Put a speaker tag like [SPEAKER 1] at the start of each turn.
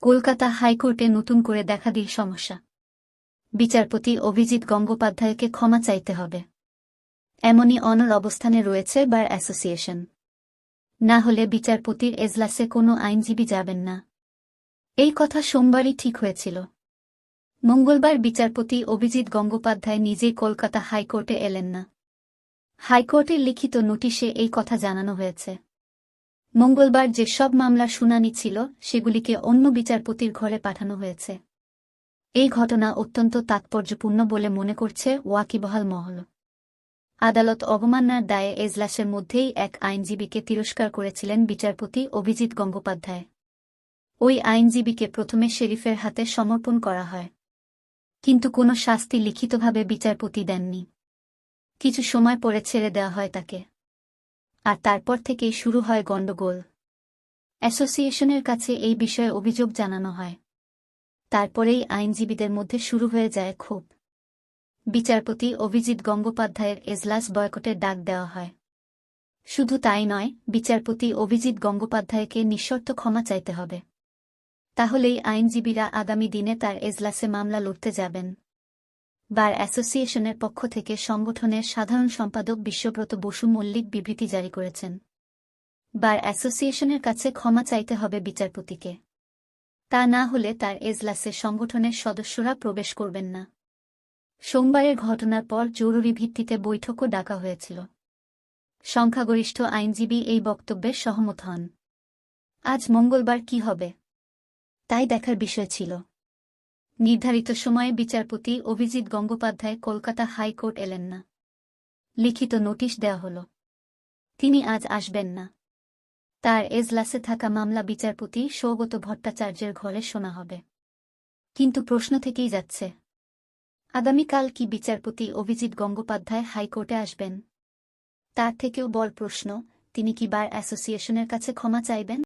[SPEAKER 1] কলকাতা হাইকোর্টে নতুন করে দেখা দিল সমস্যা। বিচারপতি অভিজিৎ গঙ্গোপাধ্যায়কে ক্ষমা চাইতে হবে। এমনই অনর অবস্থানে রয়েছে বার অ্যাসোসিয়েশন। না হলে বিচারপতির এজলাসে কোনো আইনজীবী যাবেন না। এই কথা সোমবারই ঠিক হয়েছিল। মঙ্গলবার বিচারপতি অভিজিৎ গঙ্গোপাধ্যায় নিজেই কলকাতা হাইকোর্টে এলেন না। হাইকোর্টের লিখিত নোটিশে এই কথা জানানো হয়েছে। মঙ্গলবার যে সব মামলার শুনানি ছিল, সেগুলিকে অন্য বিচারপতির ঘরে পাঠানো হয়েছে। এই ঘটনা অত্যন্ত তাৎপর্যপূর্ণ বলে মনে করছে ওয়াকিবহাল মহল। আদালত অবমাননার দায়ে এজলাসের মধ্যেই এক আইনজীবীকে তিরস্কার করেছিলেন বিচারপতি অভিজিৎ গঙ্গোপাধ্যায়। ওই আইনজীবীকে প্রথমে শেরিফের হাতে সমর্পণ করা হয়। কিন্তু কোনো শাস্তি লিখিতভাবে বিচারপতি দেননি। কিছু সময় পরে ছেড়ে দেওয়া হয় তাকে। আর তারপর থেকেই শুরু হয় গণ্ডগোল। অ্যাসোসিয়েশনের কাছে এই বিষয়ে অভিযোগ জানানো হয়। তারপরেই আইনজীবীদের মধ্যে শুরু হয়ে যায় ক্ষোভ। বিচারপতি অভিজিৎ গঙ্গোপাধ্যায়ের এজলাস বয়কটের ডাক দেওয়া হয়। শুধু তাই নয়, বিচারপতি অভিজিৎ গঙ্গোপাধ্যায়কে নিঃশর্ত ক্ষমা চাইতে হবে। তাহলেই আইনজীবীরা আগামী দিনে তার এজলাসে মামলা লড়তে যাবেন। বার অ্যাসোসিয়েশনের পক্ষ থেকে সংগঠনের সাধারণ সম্পাদক বিশ্বব্রত বসু মল্লিক বিবৃতি জারি করেছেন। বার অ্যাসোসিয়েশনের কাছে ক্ষমা চাইতে হবে বিচারপতিকে। তা না হলে তার এজলাসে সংগঠনের সদস্যরা প্রবেশ করবেন না। সোমবারের ঘটনার পর জরুরি ভিত্তিতে বৈঠকও ডাকা হয়েছিল। সংখ্যাগরিষ্ঠ আইনজীবী এই বক্তব্যে সহমত হন। আজ মঙ্গলবার কি হবে? তাই দেখার বিষয় ছিল। নির্ধারিত সময়ে বিচারপতি অভিজিৎ গঙ্গোপাধ্যায় কলকাতা হাইকোর্ট এলেন না। লিখিত নোটিশ দেওয়া হল। তিনি আজ আসবেন না। তার এজলাসে থাকা মামলা বিচারপতি সৌগত ভট্টাচার্যের ঘরে শোনা হবে। কিন্তু প্রশ্ন থেকেই যাচ্ছে, আগামীকাল কি বিচারপতি অভিজিৎ গঙ্গোপাধ্যায় হাইকোর্টে আসবেন? তার থেকেও বড় প্রশ্ন, তিনি কি বার অ্যাসোসিয়েশনের কাছে ক্ষমা চাইবেন?